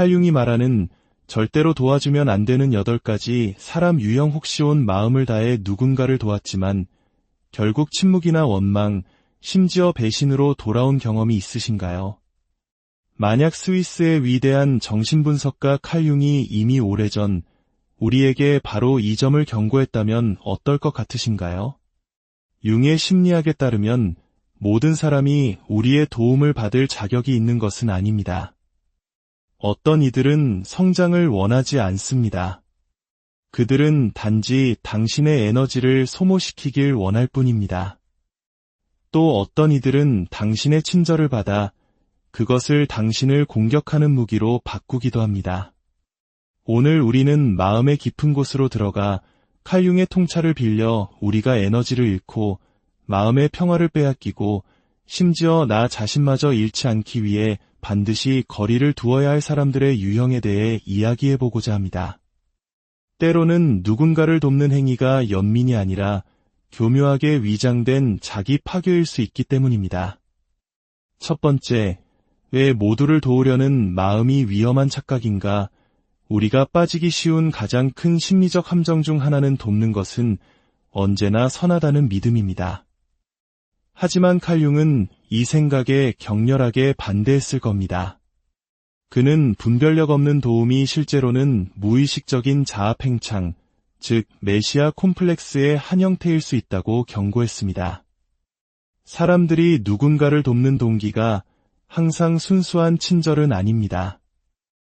칼융이 말하는 절대로 도와주면 안 되는 여덟 가지 사람 유형 혹시 온 마음을 다해 누군가를 도왔지만 결국 침묵이나 원망, 심지어 배신으로 돌아온 경험이 있으신가요? 만약 스위스의 위대한 정신분석가 칼융이 이미 오래전 우리에게 바로 이 점을 경고했다면 어떨 것 같으신가요? 융의 심리학에 따르면 모든 사람이 우리의 도움을 받을 자격이 있는 것은 아닙니다. 어떤 이들은 성장을 원하지 않습니다. 그들은 단지 당신의 에너지를 소모시키길 원할 뿐입니다. 또 어떤 이들은 당신의 친절을 받아 그것을 당신을 공격하는 무기로 바꾸기도 합니다. 오늘 우리는 마음의 깊은 곳으로 들어가 칼융의 통찰을 빌려 우리가 에너지를 잃고 마음의 평화를 빼앗기고 심지어 나 자신마저 잃지 않기 위해 반드시 거리를 두어야 할 사람들의 유형에 대해 이야기해보고자 합니다. 때로는 누군가를 돕는 행위가 연민이 아니라 교묘하게 위장된 자기 파괴일 수 있기 때문입니다. 첫 번째, 왜 모두를 도우려는 마음이 위험한 착각인가? 우리가 빠지기 쉬운 가장 큰 심리적 함정 중 하나는 돕는 것은 언제나 선하다는 믿음입니다. 하지만 칼융은 이 생각에 격렬하게 반대했을 겁니다. 그는 분별력 없는 도움이 실제로는 무의식적인 자아팽창, 즉 메시아 콤플렉스의 한 형태일 수 있다고 경고했습니다. 사람들이 누군가를 돕는 동기가 항상 순수한 친절은 아닙니다.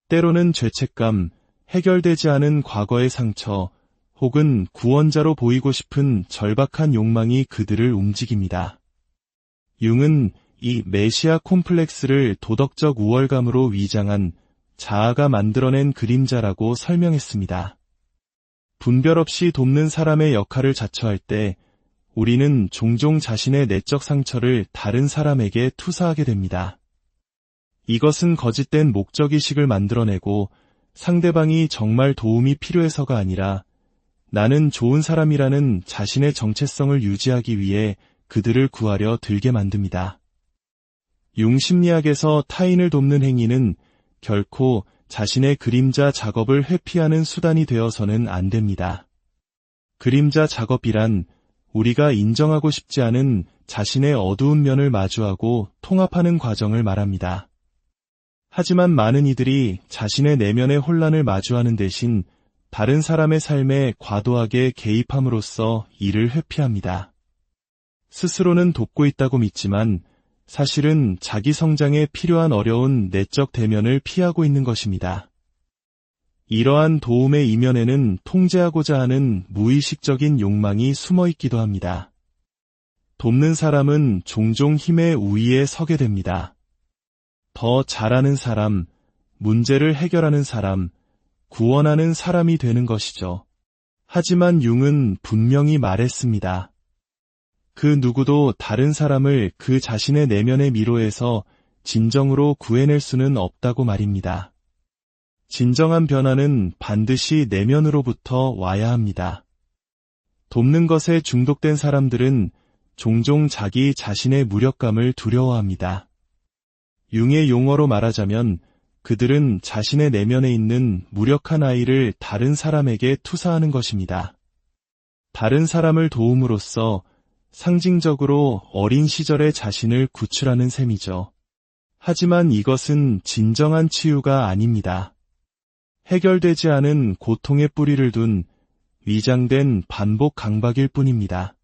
때로는 죄책감, 해결되지 않은 과거의 상처, 혹은 구원자로 보이고 싶은 절박한 욕망이 그들을 움직입니다. 융은 이 메시아 콤플렉스를 도덕적 우월감으로 위장한 자아가 만들어낸 그림자라고 설명했습니다. 분별 없이 돕는 사람의 역할을 자처할 때 우리는 종종 자신의 내적 상처를 다른 사람에게 투사하게 됩니다. 이것은 거짓된 목적의식을 만들어내고 상대방이 정말 도움이 필요해서가 아니라 나는 좋은 사람이라는 자신의 정체성을 유지하기 위해 그들을 구하려 들게 만듭니다. 융심리학에서 타인을 돕는 행위는 결코 자신의 그림자 작업을 회피하는 수단이 되어서는 안 됩니다. 그림자 작업이란 우리가 인정하고 싶지 않은 자신의 어두운 면을 마주하고 통합하는 과정을 말합니다. 하지만 많은 이들이 자신의 내면의 혼란을 마주하는 대신 다른 사람의 삶에 과도하게 개입함으로써 이를 회피합니다. 스스로는 돕고 있다고 믿지만 사실은 자기 성장에 필요한 어려운 내적 대면을 피하고 있는 것입니다. 이러한 도움의 이면에는 통제하고자 하는 무의식적인 욕망이 숨어 있기도 합니다. 돕는 사람은 종종 힘의 우위에 서게 됩니다. 더 잘하는 사람, 문제를 해결하는 사람, 구원하는 사람이 되는 것이죠. 하지만 융은 분명히 말했습니다. 그 누구도 다른 사람을 그 자신의 내면의 미로에서 진정으로 구해낼 수는 없다고 말입니다. 진정한 변화는 반드시 내면으로부터 와야 합니다. 돕는 것에 중독된 사람들은 종종 자기 자신의 무력감을 두려워합니다. 융의 용어로 말하자면 그들은 자신의 내면에 있는 무력한 아이를 다른 사람에게 투사하는 것입니다. 다른 사람을 도움으로써 상징적으로 어린 시절의 자신을 구출하는 셈이죠. 하지만 이것은 진정한 치유가 아닙니다. 해결되지 않은 고통의 뿌리를 둔 위장된 반복 강박일 뿐입니다.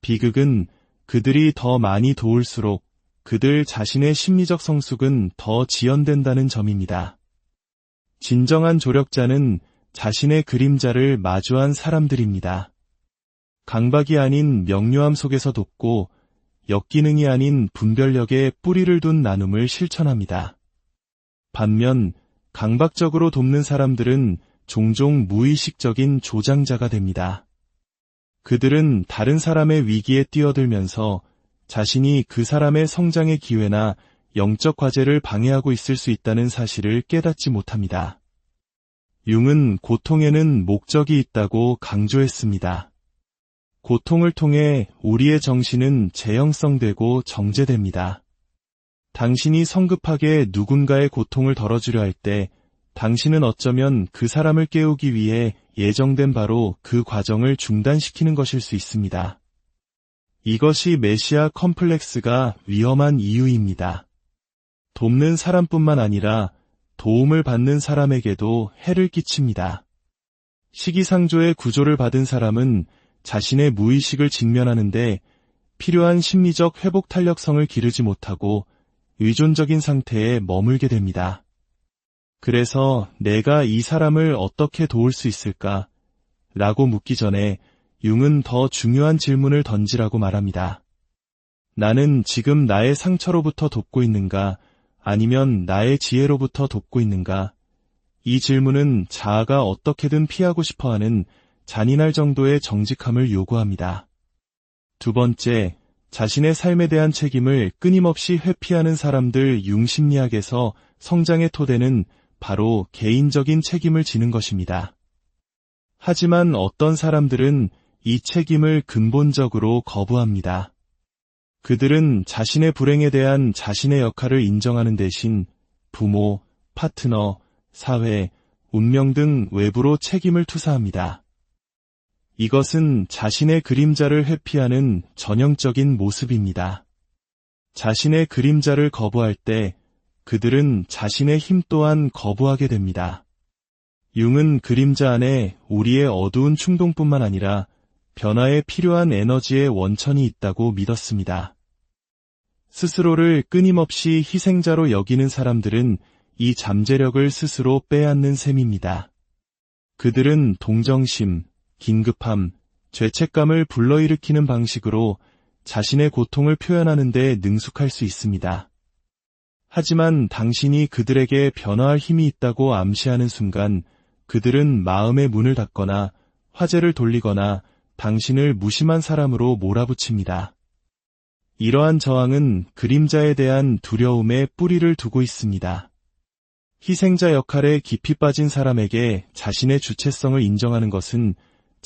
비극은 그들이 더 많이 도울수록 그들 자신의 심리적 성숙은 더 지연된다는 점입니다. 진정한 조력자는 자신의 그림자를 마주한 사람들입니다. 강박이 아닌 명료함 속에서 돕고 역기능이 아닌 분별력에 뿌리를 둔 나눔을 실천합니다. 반면 강박적으로 돕는 사람들은 종종 무의식적인 조장자가 됩니다. 그들은 다른 사람의 위기에 뛰어들면서 자신이 그 사람의 성장의 기회나 영적 과제를 방해하고 있을 수 있다는 사실을 깨닫지 못합니다. 융은 고통에는 목적이 있다고 강조했습니다. 고통을 통해 우리의 정신은 재형성되고 정제됩니다. 당신이 성급하게 누군가의 고통을 덜어주려 할 때 당신은 어쩌면 그 사람을 깨우기 위해 예정된 바로 그 과정을 중단시키는 것일 수 있습니다. 이것이 메시아 컴플렉스가 위험한 이유입니다. 돕는 사람뿐만 아니라 도움을 받는 사람에게도 해를 끼칩니다. 시기상조의 구조를 받은 사람은 자신의 무의식을 직면하는데 필요한 심리적 회복 탄력성을 기르지 못하고 의존적인 상태에 머물게 됩니다. 그래서 내가 이 사람을 어떻게 도울 수 있을까? 라고 묻기 전에 융은 더 중요한 질문을 던지라고 말합니다. 나는 지금 나의 상처로부터 돕고 있는가? 아니면 나의 지혜로부터 돕고 있는가? 이 질문은 자아가 어떻게든 피하고 싶어 하는 잔인할 정도의 정직함을 요구합니다. 두 번째, 자신의 삶에 대한 책임을 끊임없이 회피하는 사람들 융심리학에서 성장의 토대는 바로 개인적인 책임을 지는 것입니다. 하지만 어떤 사람들은 이 책임을 근본적으로 거부합니다. 그들은 자신의 불행에 대한 자신의 역할을 인정하는 대신 부모, 파트너, 사회, 운명 등 외부로 책임을 투사합니다. 이것은 자신의 그림자를 회피하는 전형적인 모습입니다. 자신의 그림자를 거부할 때 그들은 자신의 힘 또한 거부하게 됩니다. 융은 그림자 안에 우리의 어두운 충동뿐만 아니라 변화에 필요한 에너지의 원천이 있다고 믿었습니다. 스스로를 끊임없이 희생자로 여기는 사람들은 이 잠재력을 스스로 빼앗는 셈입니다. 그들은 동정심, 긴급함, 죄책감을 불러일으키는 방식으로 자신의 고통을 표현하는 데 능숙할 수 있습니다. 하지만 당신이 그들에게 변화할 힘이 있다고 암시하는 순간 그들은 마음의 문을 닫거나 화제를 돌리거나 당신을 무심한 사람으로 몰아붙입니다. 이러한 저항은 그림자에 대한 두려움에 뿌리를 두고 있습니다. 희생자 역할에 깊이 빠진 사람에게 자신의 주체성을 인정하는 것은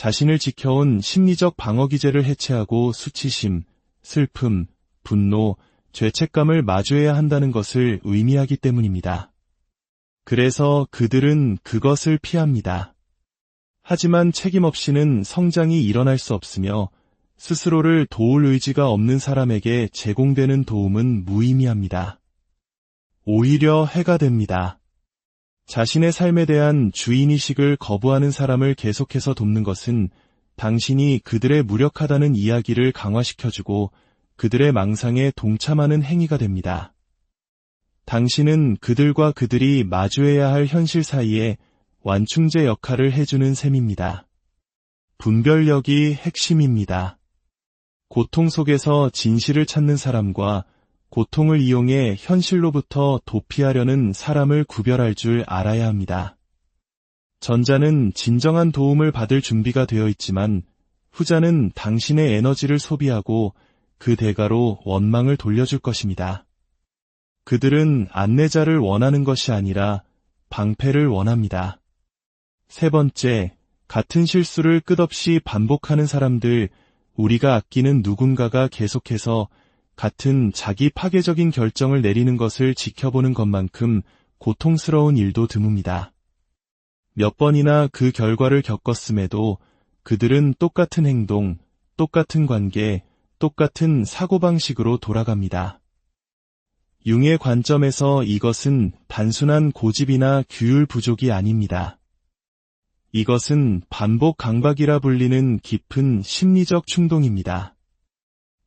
자신을 지켜온 심리적 방어 기제를 해체하고 수치심, 슬픔, 분노, 죄책감을 마주해야 한다는 것을 의미하기 때문입니다. 그래서 그들은 그것을 피합니다. 하지만 책임 없이는 성장이 일어날 수 없으며 스스로를 도울 의지가 없는 사람에게 제공되는 도움은 무의미합니다. 오히려 해가 됩니다. 자신의 삶에 대한 주인의식을 거부하는 사람을 계속해서 돕는 것은 당신이 그들의 무력하다는 이야기를 강화시켜주고 그들의 망상에 동참하는 행위가 됩니다. 당신은 그들과 그들이 마주해야 할 현실 사이에 완충제 역할을 해주는 셈입니다. 분별력이 핵심입니다. 고통 속에서 진실을 찾는 사람과 고통을 이용해 현실로부터 도피하려는 사람을 구별할 줄 알아야 합니다. 전자는 진정한 도움을 받을 준비가 되어 있지만 후자는 당신의 에너지를 소비하고 그 대가로 원망을 돌려줄 것입니다. 그들은 안내자를 원하는 것이 아니라 방패를 원합니다. 세 번째, 같은 실수를 끝없이 반복하는 사람들, 우리가 아끼는 누군가가 계속해서 같은 자기 파괴적인 결정을 내리는 것을 지켜보는 것만큼 고통스러운 일도 드뭅니다. 몇 번이나 그 결과를 겪었음에도 그들은 똑같은 행동, 똑같은 관계, 똑같은 사고방식으로 돌아갑니다. 융의 관점에서 이것은 단순한 고집이나 규율 부족이 아닙니다. 이것은 반복 강박이라 불리는 깊은 심리적 충동입니다.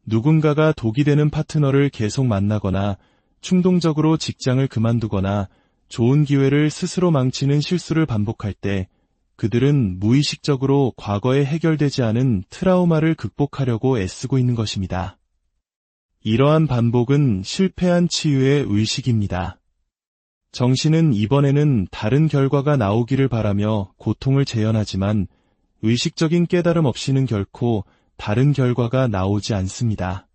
누군가가 독이 되는 파트너를 계속 만나거나 충동적으로 직장을 그만두거나 좋은 기회를 스스로 망치는 실수를 반복할 때 그들은 무의식적으로 과거에 해결되지 않은 트라우마를 극복하려고 애쓰고 있는 것입니다. 이러한 반복은 실패한 치유의 의식입니다. 정신은 이번에는 다른 결과가 나오기를 바라며 고통을 재현하지만 의식적인 깨달음 없이는 결코 다른 결과가 나오지 않습니다.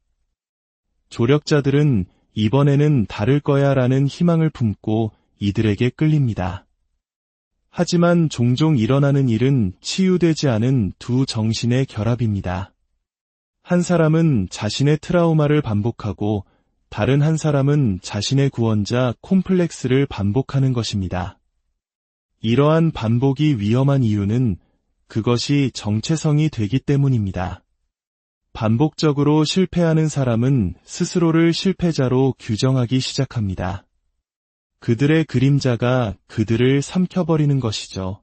조력자들은 이번에는 다를 거야 라는 희망을 품고 이들에게 끌립니다. 하지만 종종 일어나는 일은 치유되지 않은 두 정신의 결합입니다. 한 사람은 자신의 트라우마를 반복하고 다른 한 사람은 자신의 구원자 콤플렉스를 반복하는 것입니다. 이러한 반복이 위험한 이유는 그것이 정체성이 되기 때문입니다. 반복적으로 실패하는 사람은 스스로를 실패자로 규정하기 시작합니다. 그들의 그림자가 그들을 삼켜버리는 것이죠.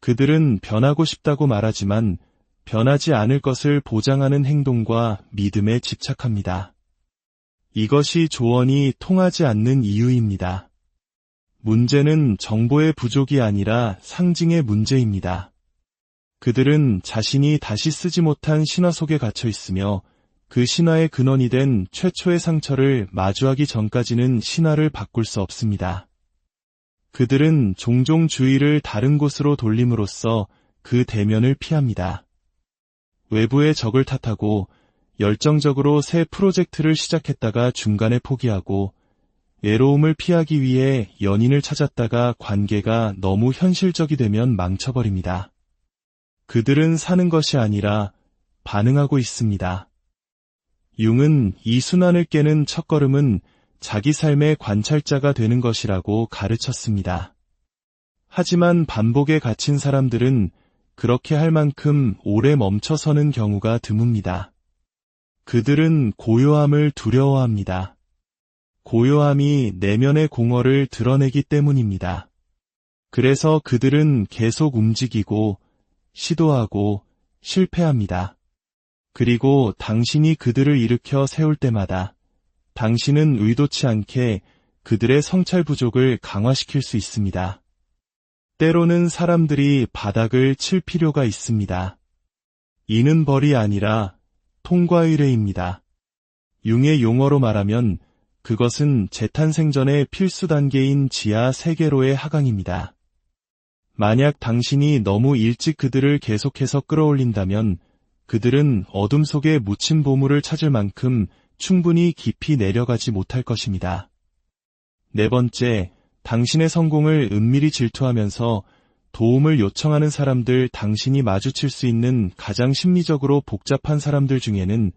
그들은 변하고 싶다고 말하지만 변하지 않을 것을 보장하는 행동과 믿음에 집착합니다. 이것이 조언이 통하지 않는 이유입니다. 문제는 정보의 부족이 아니라 상징의 문제입니다. 그들은 자신이 다시 쓰지 못한 신화 속에 갇혀 있으며 그 신화의 근원이 된 최초의 상처를 마주하기 전까지는 신화를 바꿀 수 없습니다. 그들은 종종 주의를 다른 곳으로 돌림으로써 그 대면을 피합니다. 외부의 적을 탓하고 열정적으로 새 프로젝트를 시작했다가 중간에 포기하고 외로움을 피하기 위해 연인을 찾았다가 관계가 너무 현실적이 되면 망쳐버립니다. 그들은 사는 것이 아니라 반응하고 있습니다. 융은 이 순환을 깨는 첫걸음은 자기 삶의 관찰자가 되는 것이라고 가르쳤습니다. 하지만 반복에 갇힌 사람들은 그렇게 할 만큼 오래 멈춰서는 경우가 드뭅니다. 그들은 고요함을 두려워합니다. 고요함이 내면의 공허를 드러내기 때문입니다. 그래서 그들은 계속 움직이고 시도하고 실패합니다. 그리고 당신이 그들을 일으켜 세울 때마다 당신은 의도치 않게 그들의 성찰 부족을 강화시킬 수 있습니다. 때로는 사람들이 바닥을 칠 필요가 있습니다. 이는 벌이 아니라 통과 의례입니다. 융의 용어로 말하면 그것은 재탄생전의 필수 단계인 지하 세계로의 하강입니다. 만약 당신이 너무 일찍 그들을 계속해서 끌어올린다면 그들은 어둠 속에 묻힌 보물을 찾을 만큼 충분히 깊이 내려가지 못할 것입니다. 네 번째, 당신의 성공을 은밀히 질투하면서 도움을 요청하는 사람들 당신이 마주칠 수 있는 가장 심리적으로 복잡한 사람들 중에는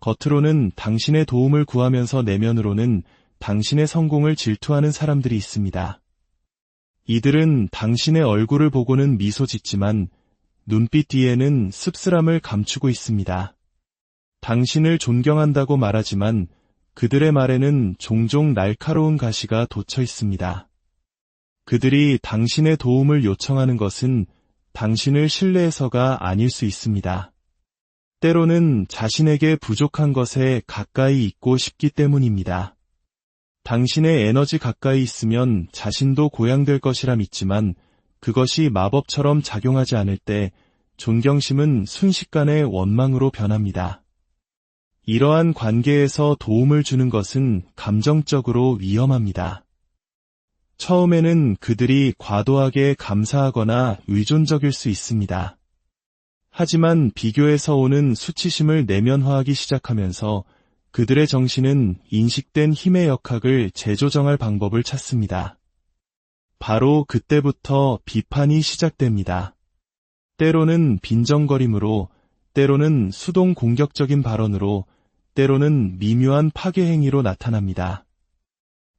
겉으로는 당신의 도움을 구하면서 내면으로는 당신의 성공을 질투하는 사람들이 있습니다. 이들은 당신의 얼굴을 보고는 미소 짓지만 눈빛 뒤에는 씁쓸함을 감추고 있습니다. 당신을 존경한다고 말하지만 그들의 말에는 종종 날카로운 가시가 돋쳐 있습니다. 그들이 당신의 도움을 요청하는 것은 당신을 신뢰해서가 아닐 수 있습니다. 때로는 자신에게 부족한 것에 가까이 있고 싶기 때문입니다. 당신의 에너지 가까이 있으면 자신도 고양될 것이라 믿지만 그것이 마법처럼 작용하지 않을 때 존경심은 순식간에 원망으로 변합니다. 이러한 관계에서 도움을 주는 것은 감정적으로 위험합니다. 처음에는 그들이 과도하게 감사하거나 의존적일 수 있습니다. 하지만 비교에서 오는 수치심을 내면화하기 시작하면서 그들의 정신은 인식된 힘의 역학을 재조정할 방법을 찾습니다. 바로 그때부터 비판이 시작됩니다. 때로는 빈정거림으로, 때로는 수동 공격적인 발언으로, 때로는 미묘한 파괴 행위로 나타납니다.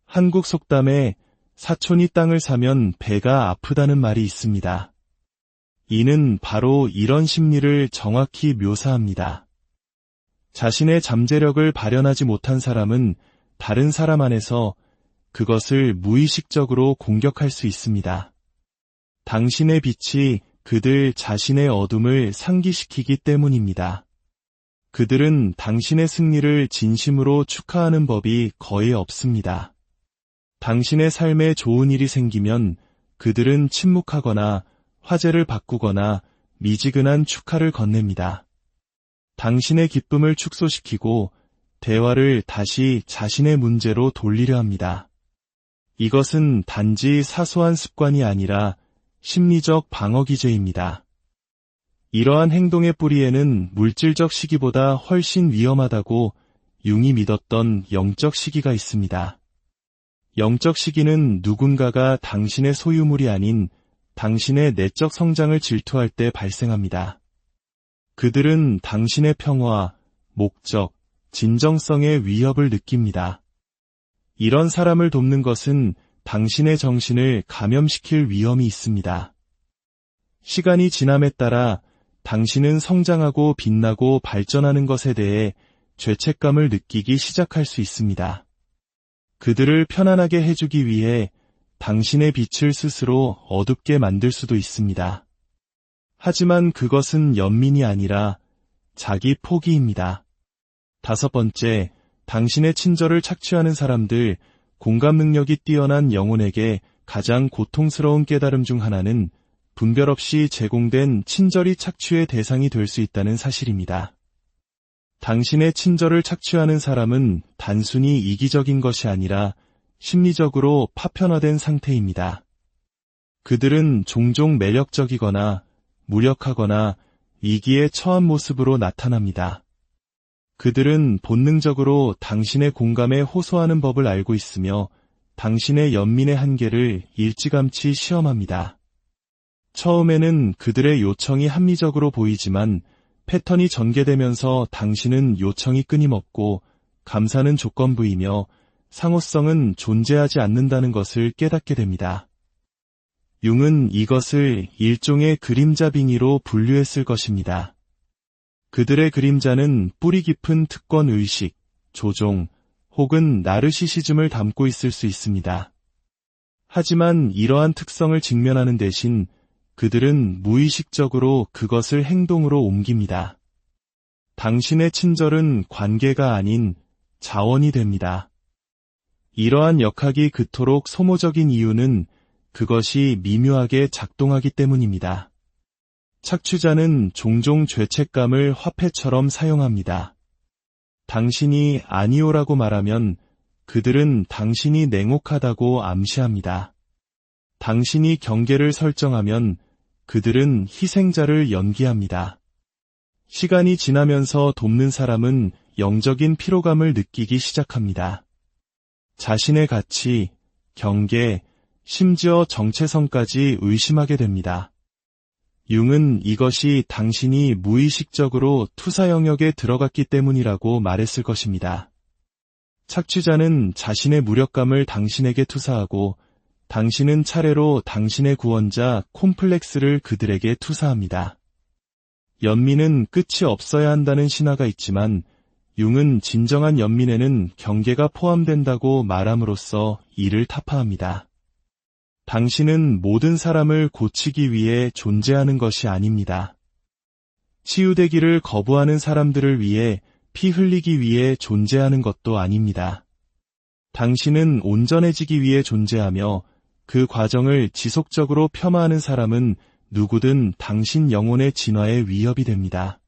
한국 속담에 사촌이 땅을 사면 배가 아프다는 말이 있습니다. 이는 바로 이런 심리를 정확히 묘사합니다. 자신의 잠재력을 발현하지 못한 사람은 다른 사람 안에서 그것을 무의식적으로 공격할 수 있습니다. 당신의 빛이 그들 자신의 어둠을 상기시키기 때문입니다. 그들은 당신의 승리를 진심으로 축하하는 법이 거의 없습니다. 당신의 삶에 좋은 일이 생기면 그들은 침묵하거나 화제를 바꾸거나 미지근한 축하를 건넵니다. 당신의 기쁨을 축소시키고 대화를 다시 자신의 문제로 돌리려 합니다. 이것은 단지 사소한 습관이 아니라 심리적 방어 기제입니다. 이러한 행동의 뿌리에는 물질적 시기보다 훨씬 위험하다고 융이 믿었던 영적 시기가 있습니다. 영적 시기는 누군가가 당신의 소유물이 아닌 당신의 내적 성장을 질투할 때 발생합니다. 그들은 당신의 평화, 목적, 진정성의 위협을 느낍니다. 이런 사람을 돕는 것은 당신의 정신을 감염시킬 위험이 있습니다. 시간이 지남에 따라 당신은 성장하고 빛나고 발전하는 것에 대해 죄책감을 느끼기 시작할 수 있습니다. 그들을 편안하게 해주기 위해 당신의 빛을 스스로 어둡게 만들 수도 있습니다. 하지만 그것은 연민이 아니라 자기 포기입니다. 다섯 번째, 당신의 친절을 착취하는 사람들, 공감 능력이 뛰어난 영혼에게 가장 고통스러운 깨달음 중 하나는 분별 없이 제공된 친절이 착취의 대상이 될 수 있다는 사실입니다. 당신의 친절을 착취하는 사람은 단순히 이기적인 것이 아니라 심리적으로 파편화된 상태입니다. 그들은 종종 매력적이거나 무력하거나 위기에 처한 모습으로 나타납니다. 그들은 본능적으로 당신의 공감에 호소하는 법을 알고 있으며 당신의 연민의 한계를 일찌감치 시험합니다. 처음에는 그들의 요청이 합리적으로 보이지만 패턴이 전개되면서 당신은 요청이 끊임없고 감사는 조건부이며 상호성은 존재하지 않는다는 것을 깨닫게 됩니다. 융은 이것을 일종의 그림자 빙의로 분류했을 것입니다. 그들의 그림자는 뿌리 깊은 특권 의식, 조종, 혹은 나르시시즘을 담고 있을 수 있습니다. 하지만 이러한 특성을 직면하는 대신 그들은 무의식적으로 그것을 행동으로 옮깁니다. 당신의 친절은 관계가 아닌 자원이 됩니다. 이러한 역학이 그토록 소모적인 이유는 그것이 미묘하게 작동하기 때문입니다. 착취자는 종종 죄책감을 화폐처럼 사용합니다. 당신이 아니오라고 말하면 그들은 당신이 냉혹하다고 암시합니다. 당신이 경계를 설정하면 그들은 희생자를 연기합니다. 시간이 지나면서 돕는 사람은 영적인 피로감을 느끼기 시작합니다. 자신의 가치, 경계, 심지어 정체성까지 의심하게 됩니다. 융은 이것이 당신이 무의식적으로 투사 영역에 들어갔기 때문이라고 말했을 것입니다. 착취자는 자신의 무력감을 당신에게 투사하고 당신은 차례로 당신의 구원자 콤플렉스를 그들에게 투사합니다. 연민은 끝이 없어야 한다는 신화가 있지만 융은 진정한 연민에는 경계가 포함된다고 말함으로써 이를 타파합니다. 당신은 모든 사람을 고치기 위해 존재하는 것이 아닙니다. 치유되기를 거부하는 사람들을 위해 피 흘리기 위해 존재하는 것도 아닙니다. 당신은 온전해지기 위해 존재하며 그 과정을 지속적으로 폄하하는 사람은 누구든 당신 영혼의 진화에 위협이 됩니다.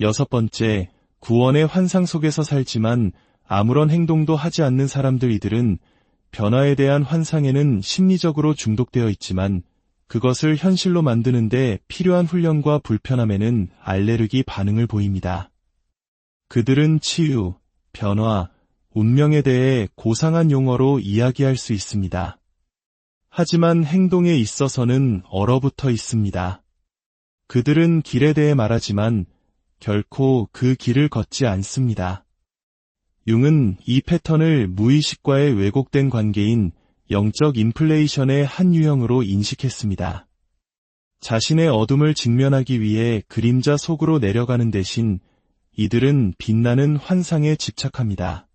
여섯 번째, 구원의 환상 속에서 살지만 아무런 행동도 하지 않는 사람들 이들은 변화에 대한 환상에는 심리적으로 중독되어 있지만 그것을 현실로 만드는데 필요한 훈련과 불편함에는 알레르기 반응을 보입니다. 그들은 치유, 변화, 운명에 대해 고상한 용어로 이야기할 수 있습니다. 하지만 행동에 있어서는 얼어붙어 있습니다. 그들은 길에 대해 말하지만 결코 그 길을 걷지 않습니다. 융은 이 패턴을 무의식과의 왜곡된 관계인 영적 인플레이션의 한 유형으로 인식했습니다. 자신의 어둠을 직면하기 위해 그림자 속으로 내려가는 대신 이들은 빛나는 환상에 집착합니다.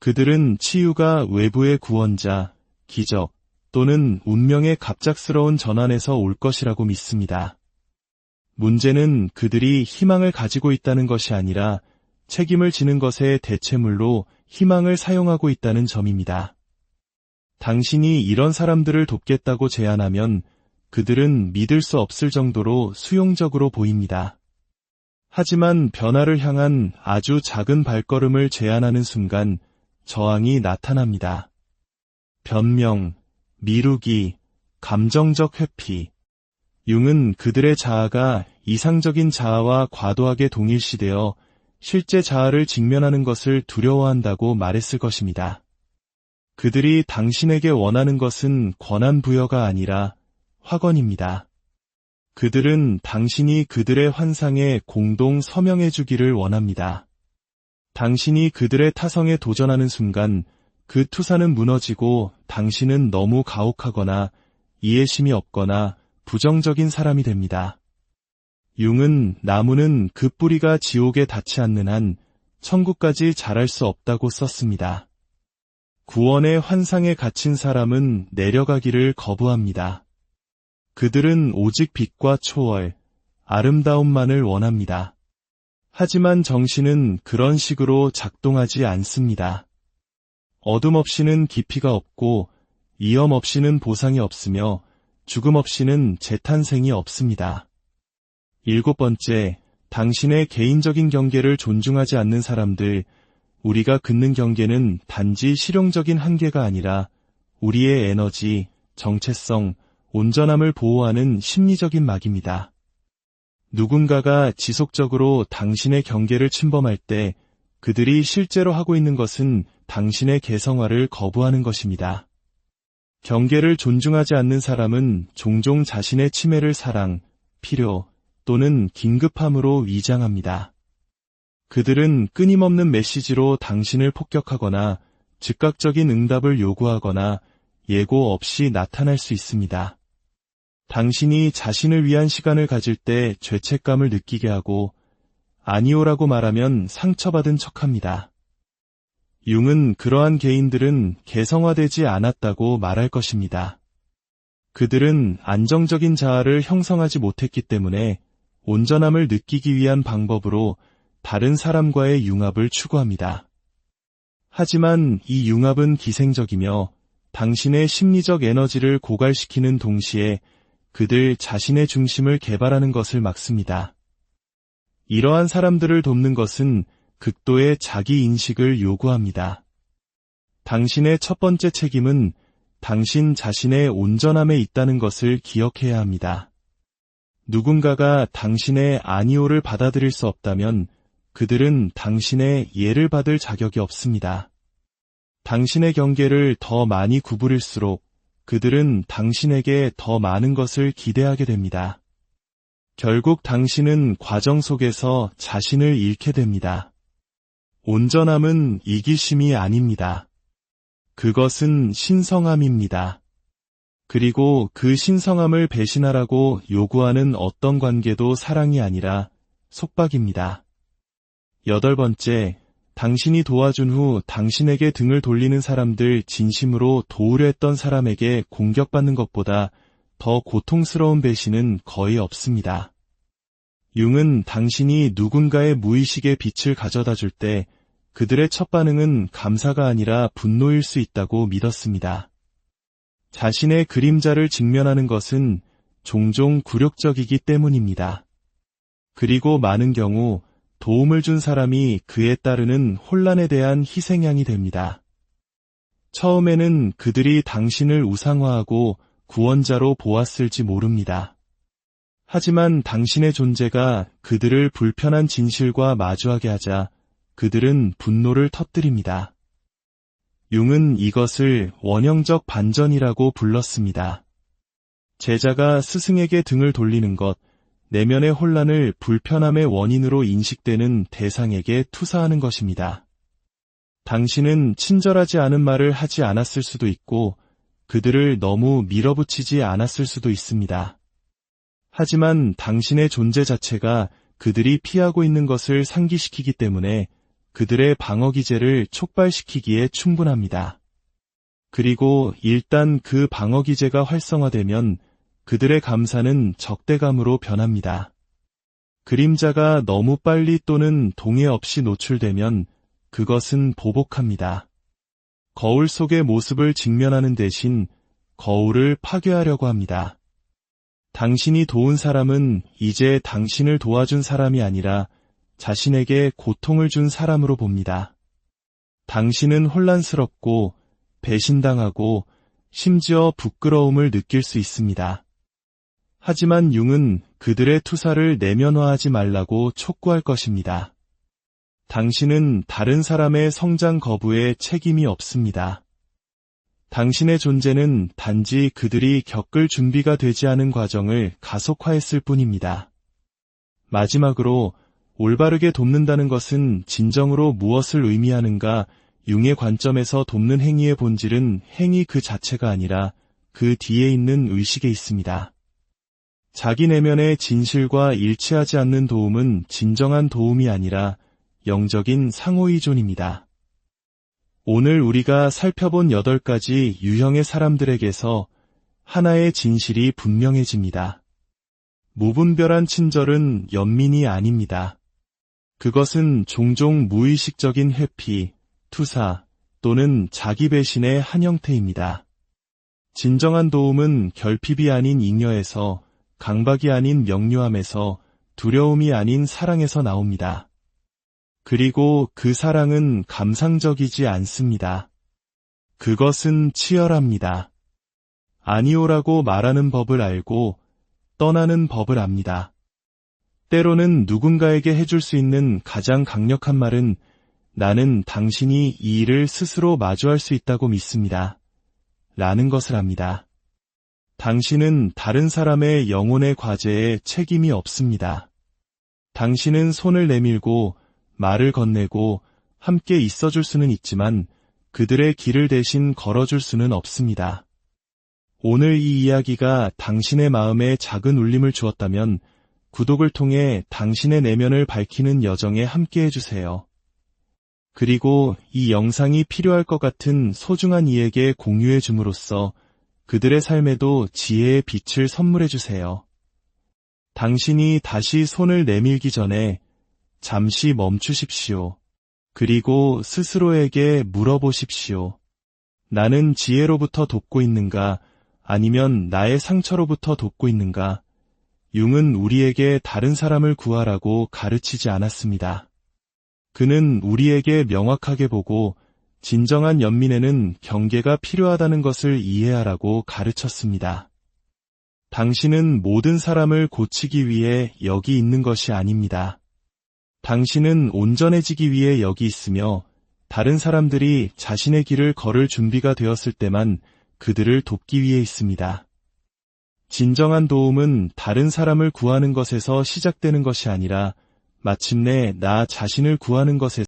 그들은 치유가 외부의 구원자, 기적 또는 운명의 갑작스러운 전환에서 올 것이라고 믿습니다. 문제는 그들이 희망을 가지고 있다는 것이 아니라 책임을 지는 것의 대체물로 희망을 사용하고 있다는 점입니다. 당신이 이런 사람들을 돕겠다고 제안하면 그들은 믿을 수 없을 정도로 수용적으로 보입니다. 하지만 변화를 향한 아주 작은 발걸음을 제안하는 순간 저항이 나타납니다. 변명, 미루기, 감정적 회피, 융은 그들의 자아가 이상적인 자아와 과도하게 동일시되어 실제 자아를 직면하는 것을 두려워한다고 말했을 것입니다. 그들이 당신에게 원하는 것은 권한 부여가 아니라 확언입니다. 그들은 당신이 그들의 환상에 공동 서명해 주기를 원합니다. 당신이 그들의 타성에 도전하는 순간 그 투사는 무너지고 당신은 너무 가혹하거나 이해심이 없거나 부정적인 사람이 됩니다. 융은 나무는 그 뿌리가 지옥에 닿지 않는 한 천국까지 자랄 수 없다고 썼습니다. 구원의 환상에 갇힌 사람은 내려가기를 거부합니다. 그들은 오직 빛과 초월, 아름다움만을 원합니다. 하지만 정신은 그런 식으로 작동하지 않습니다. 어둠 없이는 깊이가 없고 이염 없이는 보상이 없으며 죽음 없이는 재탄생이 없습니다. 일곱 번째, 당신의 개인적인 경계를 존중하지 않는 사람들, 우리가 긋는 경계는 단지 실용적인 한계가 아니라 우리의 에너지, 정체성, 온전함을 보호하는 심리적인 막입니다. 누군가가 지속적으로 당신의 경계를 침범할 때 그들이 실제로 하고 있는 것은 당신의 개성화를 거부하는 것입니다. 경계를 존중하지 않는 사람은 종종 자신의 치매를 사랑, 필요 또는 긴급함으로 위장합니다. 그들은 끊임없는 메시지로 당신을 폭격하거나 즉각적인 응답을 요구하거나 예고 없이 나타날 수 있습니다. 당신이 자신을 위한 시간을 가질 때 죄책감을 느끼게 하고 아니오라고 말하면 상처받은 척합니다. 융은 그러한 개인들은 개성화되지 않았다고 말할 것입니다. 그들은 안정적인 자아를 형성하지 못했기 때문에 온전함을 느끼기 위한 방법으로 다른 사람과의 융합을 추구합니다. 하지만 이 융합은 기생적이며 당신의 심리적 에너지를 고갈시키는 동시에 그들 자신의 중심을 개발하는 것을 막습니다. 이러한 사람들을 돕는 것은 극도의 자기 인식을 요구합니다. 당신의 첫 번째 책임은 당신 자신의 온전함에 있다는 것을 기억해야 합니다. 누군가가 당신의 아니오를 받아들일 수 없다면 그들은 당신의 예를 받을 자격이 없습니다. 당신의 경계를 더 많이 구부릴수록 그들은 당신에게 더 많은 것을 기대하게 됩니다. 결국 당신은 과정 속에서 자신을 잃게 됩니다. 온전함은 이기심이 아닙니다. 그것은 신성함입니다. 그리고 그 신성함을 배신하라고 요구하는 어떤 관계도 사랑이 아니라 속박입니다. 여덟 번째, 당신이 도와준 후 당신에게 등을 돌리는 사람들 진심으로 도우려 했던 사람에게 공격받는 것보다 더 고통스러운 배신은 거의 없습니다. 융은 당신이 누군가의 무의식의 빛을 가져다 줄 때 그들의 첫 반응은 감사가 아니라 분노일 수 있다고 믿었습니다. 자신의 그림자를 직면하는 것은 종종 굴욕적이기 때문입니다. 그리고 많은 경우 도움을 준 사람이 그에 따르는 혼란에 대한 희생양이 됩니다. 처음에는 그들이 당신을 우상화하고 구원자로 보았을지 모릅니다. 하지만 당신의 존재가 그들을 불편한 진실과 마주하게 하자 그들은 분노를 터뜨립니다. 융은 이것을 원형적 반전이라고 불렀습니다. 제자가 스승에게 등을 돌리는 것, 내면의 혼란을 불편함의 원인으로 인식되는 대상에게 투사하는 것입니다. 당신은 친절하지 않은 말을 하지 않았을 수도 있고 그들을 너무 밀어붙이지 않았을 수도 있습니다. 하지만 당신의 존재 자체가 그들이 피하고 있는 것을 상기시키기 때문에 그들의 방어 기제를 촉발시키기에 충분합니다. 그리고 일단 그 방어 기제가 활성화되면 그들의 감사는 적대감으로 변합니다. 그림자가 너무 빨리 또는 동해 없이 노출되면 그것은 보복합니다. 거울 속의 모습을 직면하는 대신 거울을 파괴하려고 합니다. 당신이 도운 사람은 이제 당신을 도와준 사람이 아니라 자신에게 고통을 준 사람으로 봅니다. 당신은 혼란스럽고 배신당하고 심지어 부끄러움을 느낄 수 있습니다. 하지만 융은 그들의 투사를 내면화하지 말라고 촉구할 것입니다. 당신은 다른 사람의 성장 거부에 책임이 없습니다. 당신의 존재는 단지 그들이 겪을 준비가 되지 않은 과정을 가속화했을 뿐입니다. 마지막으로 올바르게 돕는다는 것은 진정으로 무엇을 의미하는가 융의 관점에서 돕는 행위의 본질은 행위 그 자체가 아니라 그 뒤에 있는 의식에 있습니다. 자기 내면의 진실과 일치하지 않는 도움은 진정한 도움이 아니라 영적인 상호의존입니다. 오늘 우리가 살펴본 여덟 가지 유형의 사람들에게서 하나의 진실이 분명해집니다. 무분별한 친절은 연민이 아닙니다. 그것은 종종 무의식적인 회피, 투사 또는 자기 배신의 한 형태입니다. 진정한 도움은 결핍이 아닌 잉여에서 강박이 아닌 명료함에서 두려움이 아닌 사랑에서 나옵니다. 그리고 그 사랑은 감상적이지 않습니다. 그것은 치열합니다. 아니오라고 말하는 법을 알고 떠나는 법을 압니다. 때로는 누군가에게 해줄 수 있는 가장 강력한 말은 나는 당신이 이 일을 스스로 마주할 수 있다고 믿습니다. 라는 것을 압니다. 당신은 다른 사람의 영혼의 과제에 책임이 없습니다. 당신은 손을 내밀고 말을 건네고 함께 있어줄 수는 있지만 그들의 길을 대신 걸어줄 수는 없습니다. 오늘 이 이야기가 당신의 마음에 작은 울림을 주었다면 구독을 통해 당신의 내면을 밝히는 여정에 함께 해 주세요. 그리고 이 영상이 필요할 것 같은 소중한 이에게 공유해 줌으로써 그들의 삶에도 지혜의 빛을 선물해 주세요. 당신이 다시 손을 내밀기 전에 잠시 멈추십시오. 그리고 스스로에게 물어보십시오. 나는 지혜로부터 돕고 있는가 아니면 나의 상처로부터 돕고 있는가? 융은 우리에게 다른 사람을 구하라고 가르치지 않았습니다. 그는 우리에게 명확하게 보고 진정한 연민에는 경계가 필요하다는 것을 이해하라고 가르쳤습니다. 당신은 모든 사람을 고치기 위해 여기 있는 것이 아닙니다. 당신은 온전해지기 위해 여기 있으며 다른 사람들이 자신의 길을 걸을 준비가 되었을 때만 그들을 돕기 위해 있습니다. 진정한 도움은 다른 사람을 구하는 것에서 시작되는 것이 아니라 마침내 나 자신을 구하는 것에서